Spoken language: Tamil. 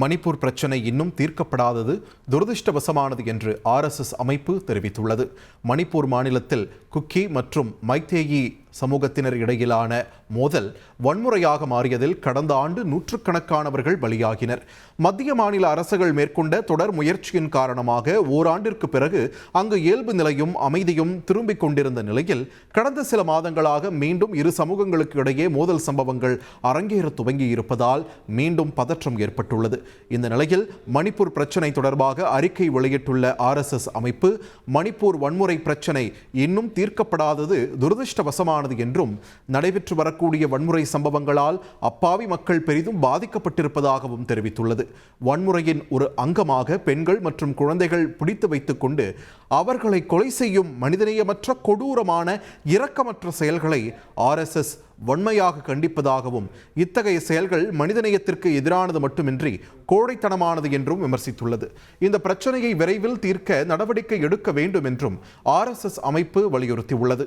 மணிப்பூர் பிரச்சினை இன்னும் தீர்க்கப்படாதது துரதிருஷ்டவசமானது என்று ஆர்எஸ்எஸ் அமைப்பு தெரிவித்துள்ளது. மணிப்பூர் மாநிலத்தில் குக்கி மற்றும் மைத்தேயி சமூகத்தினர் இடையிலான மோதல் வன்முறையாக மாறியதில் கடந்த ஆண்டு நூற்றுக்கணக்கானவர்கள் பலியாகினர். மத்திய மாநில அரசுகள் மேற்கொண்ட தொடர் முயற்சியின் காரணமாக ஓராண்டிற்கு பிறகு அங்கு இயல்பு நிலையும் அமைதியும் திரும்பிக் கொண்டிருந்த நிலையில் கடந்த சில மாதங்களாக மீண்டும் இரு சமூகங்களுக்கு இடையே மோதல் சம்பவங்கள் அரங்கேற துவங்கி இருப்பதால் மீண்டும் பதற்றம் ஏற்பட்டுள்ளது. இந்த நிலையில் மணிப்பூர் பிரச்சினை தொடர்பாக அறிக்கை வெளியிட்டுள்ள ஆர்எஸ்எஸ் அமைப்பு மணிப்பூர் வன்முறை பிரச்சினை இன்னும் தீர்க்கப்படாதது துரதிருஷ்டவசமானது என்றும் நடைபெற்று வரக்கூடிய வன்முறை சம்பவங்களால் அப்பாவி மக்கள் பெரிதும் பாதிக்கப்பட்டிருப்பதாகவும் தெரிவித்துள்ளது. வன்முறையின் ஒரு அங்கமாக பெண்கள் மற்றும் குழந்தைகள் பிடித்து வைத்துக் கொண்டு அவர்களை கொலை செய்யும் மனிதநேயமற்ற கொடூரமான இரக்கமற்ற செயல்களை ஆர்எஸ்எஸ் வன்மையாக கண்டிப்பதாகவும் இத்தகைய செயல்கள் மனிதநேயத்திற்கு எதிரானது மட்டுமின்றி கோழைத்தனமானது என்றும் விமர்சித்துள்ளது. இந்த பிரச்சனையை விரைவில் தீர்க்க நடவடிக்கை எடுக்க வேண்டும் என்றும் ஆர்எஸ்எஸ் அமைப்பு வலியுறுத்தியுள்ளது.